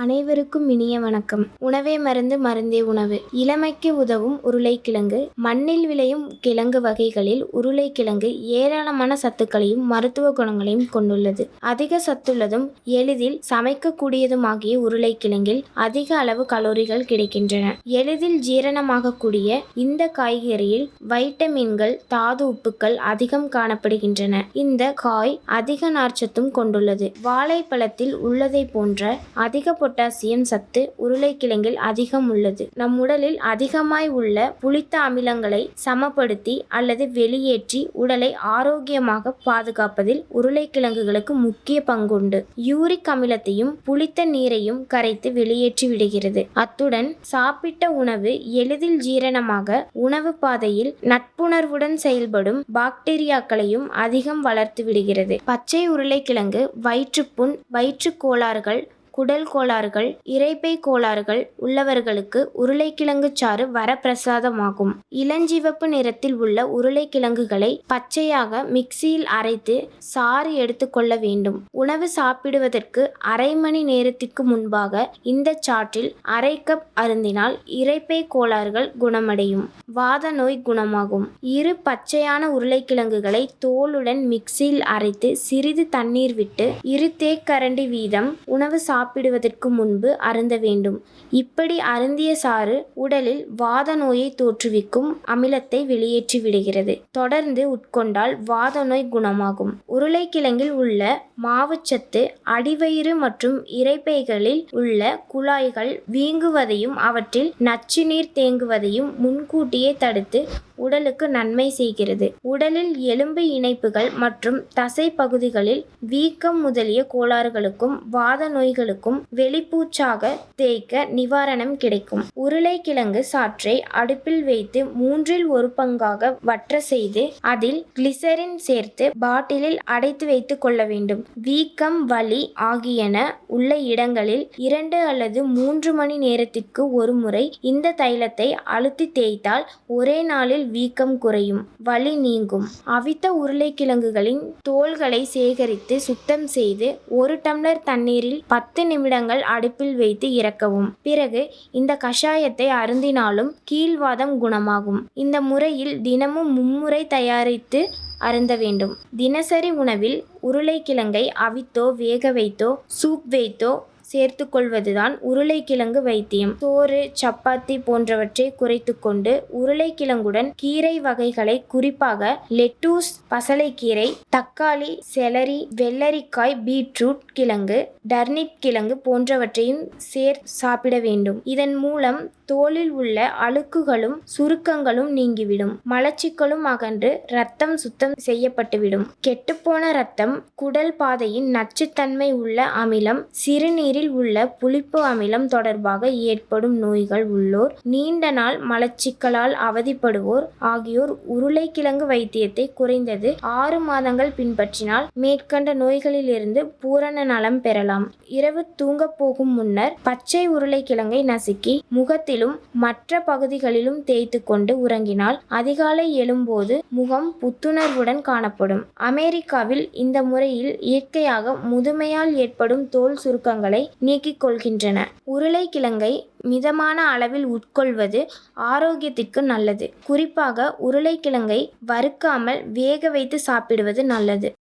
அனைவருக்கும் இனிய வணக்கம். உணவே மருந்து மருந்தே உணவு. இளமைக்கு உதவும் உருளைக்கிழங்கு. மண்ணில் விளையும் கிழங்கு வகைகளில் உருளைக்கிழங்கு ஏராளமான சத்துக்களையும் மருத்துவ குணங்களையும் கொண்டுள்ளது. அதிக சத்துள்ளதும் எளிதில் சமைக்கக்கூடியதுமாகிய உருளைக்கிழங்கில் அதிக அளவு கலோரிகள் கிடைக்கின்றன. எளிதில் ஜீரணமாகக்கூடிய இந்த காய்கறியில் வைட்டமின்கள் தாது உப்புக்கள் அதிகம் காணப்படுகின்றன. இந்த காய் அதிக நார்ச்சத்தும் கொண்டுள்ளது. வாழைப்பழத்தில் உள்ளதை போன்ற அதிக பொட்டாசியம் சத்து உருளைக்கிழங்கில் அதிகம் உள்ளது. நம் உடலில் அதிகமாய் உள்ள புளித்த அமிலங்களை சமப்படுத்தி அல்லது வெளியேற்றி உடலை ஆரோக்கியமாக பாதுகாப்பதில் உருளைக்கிழங்குகளுக்கு முக்கிய பங்குண்டு. யூரிக் அமிலத்தையும் புளித்த நீரையும் கரைத்து வெளியேற்றி விடுகிறது. அத்துடன் சாப்பிட்ட உணவு எளிதில் ஜீரணமாக உணவு பாதையில் நட்புணர்வுடன் செயல்படும் பாக்டீரியாக்களையும் அதிகம் வளர்த்து விடுகிறது. பச்சை உருளைக்கிழங்கு வயிற்றுப்புண் வயிற்றுக் கோளாறுகள் குடல் கோளாறுகள் இறைப்பை கோளாறுகள் உள்ளவர்களுக்கு உருளைக்கிழங்கு சாறு வரப்பிரசாதமாகும். இளஞ்சிவப்பு நிறத்தில் உள்ள உருளைக்கிழங்குகளை பச்சையாக மிக்சியில் அரைத்து சாறு எடுத்துக்கொள்ள வேண்டும். உணவு சாப்பிடுவதற்கு அரை மணி நேரத்திற்கு முன்பாக இந்த சாற்றில் அரை கப் அருந்தினால் இறைப்பை கோளாறுகள் குணமடையும். வாத நோய் குணமாகும். இரு பச்சையான உருளைக்கிழங்குகளை தோலுடன் மிக்சியில் அரைத்து சிறிது தண்ணீர் விட்டு இரு தேக்கரண்டி வீதம் உணவு சாப்பிடுவதற்கு முன்பு அருந்த வேண்டும். இப்படி அருந்திய சாறு உடலில் வாத நோயை தோற்றுவிக்கும் அமிலத்தை வெளியேற்றி விடுகிறது. தொடர்ந்து உட்கொண்டால் வாத நோய் குணமாகும். உருளைக்கிழங்கில் உள்ள மாவுச்சத்து அடிவயிறு மற்றும் இரைப்பைகளில் உள்ள குழாய்கள் வீங்குவதையும் அவற்றில் நச்சு நீர் தேங்குவதையும் முன்கூட்டியே தடுத்து உடலுக்கு நன்மை செய்கிறது. உடலில் எலும்பு இணைப்புகள் மற்றும் தசை பகுதிகளில் வீக்கம் முதலிய கோளாறுகளுக்கும் வாத நோய்களுக்கும் வெளிப்பூச்சாக தேய்க்க நிவாரணம் கிடைக்கும். உருளைக்கிழங்கு சாற்றை அடுப்பில் வைத்து மூன்றில் ஒரு பங்காக வற்ற செய்து அதில் கிளிசரின் சேர்த்து பாட்டிலில் அடைத்து வைத்துக் கொள்ள வேண்டும். வீக்கம் வலி ஆகியன உள்ள இடங்களில் இரண்டு அல்லது மூன்று மணி நேரத்திற்கு ஒரு முறை இந்த தைலத்தை அழுத்தி தேய்த்தால் ஒரே நாளில் வீக்கம் குறையும். வலி நீங்கும். அவித்த உருளைக்கிழங்குகளின் தோல்களை சேகரித்து சுத்தம் செய்து ஒரு டம்ளர் தண்ணீரில் பத்து நிமிடங்கள் அடுப்பில் வைத்து இறக்கவும். பிறகு இந்த கஷாயத்தை அருந்தினாலும் கீழ்வாதம் குணமாகும். இந்த முறையில் தினமும் மும்முறை தயாரித்து அருந்த வேண்டும். தினசரி உணவில் உருளைக்கிழங்கை அவித்தோ வேக வைத்தோ சூப் வைத்தோ சேர்த்துக்கொள்வதுதான் உருளைக்கிழங்கு வைத்தியம். சோறு சப்பாத்தி போன்றவற்றை குறைத்துக்கொண்டு உருளைக்கிழங்குடன் கீரை வகைகளை குறிப்பாக லெட்டூஸ் பசலைக்கீரை தக்காளி செலரி வெள்ளரிக்காய் பீட்ரூட் கிழங்கு டர்னிப் கிழங்கு போன்றவற்றையும் சேர் சாப்பிட வேண்டும். இதன் மூலம் தோலில் உள்ள அழுக்குகளும் சுருக்கங்களும் நீங்கிவிடும். மலச்சிக்கலும் அகன்று இரத்தம் சுத்தம் செய்யப்பட்டுவிடும். கெட்டுப்போன ரத்தம் குடல் பாதையின் நச்சுத்தன்மை உள்ள அமிலம் சிறுநீரில் உள்ள புளிப்பு அமிலம் தொடர்பாக ஏற்படும் நோய்கள் உள்ளோர் நீண்ட நாள் மலச்சிக்கலால் அவதிப்படுவோர் ஆகியோர் உருளைக்கிழங்கு வைத்தியத்தை குறைந்தது ஆறு மாதங்கள் பின்பற்றினால் மேற்கண்ட நோய்களிலிருந்து பூரண நலம் பெறலாம். இரவு தூங்கப் போகும் முன்னர் பச்சை உருளைக்கிழங்கை நசுக்கி முகத்திலும் மற்ற பகுதிகளிலும் தேய்த்து கொண்டு உறங்கினால் அதிகாலை எழும்போது முகம் புத்துணர்வுடன் காணப்படும். அமெரிக்காவில் இந்த முறையில் இயற்கையாக முதுமையால் ஏற்படும் தோல் சுருக்கங்களை நீக்கிக் கொள்கின்றன உருளைக்கிழங்கை மிதமான அளவில் உட்கொள்வது ஆரோக்கியத்திற்கு நல்லது. குறிப்பாக உருளைக்கிழங்கை வறுக்காமல் வேக வைத்து சாப்பிடுவது நல்லது.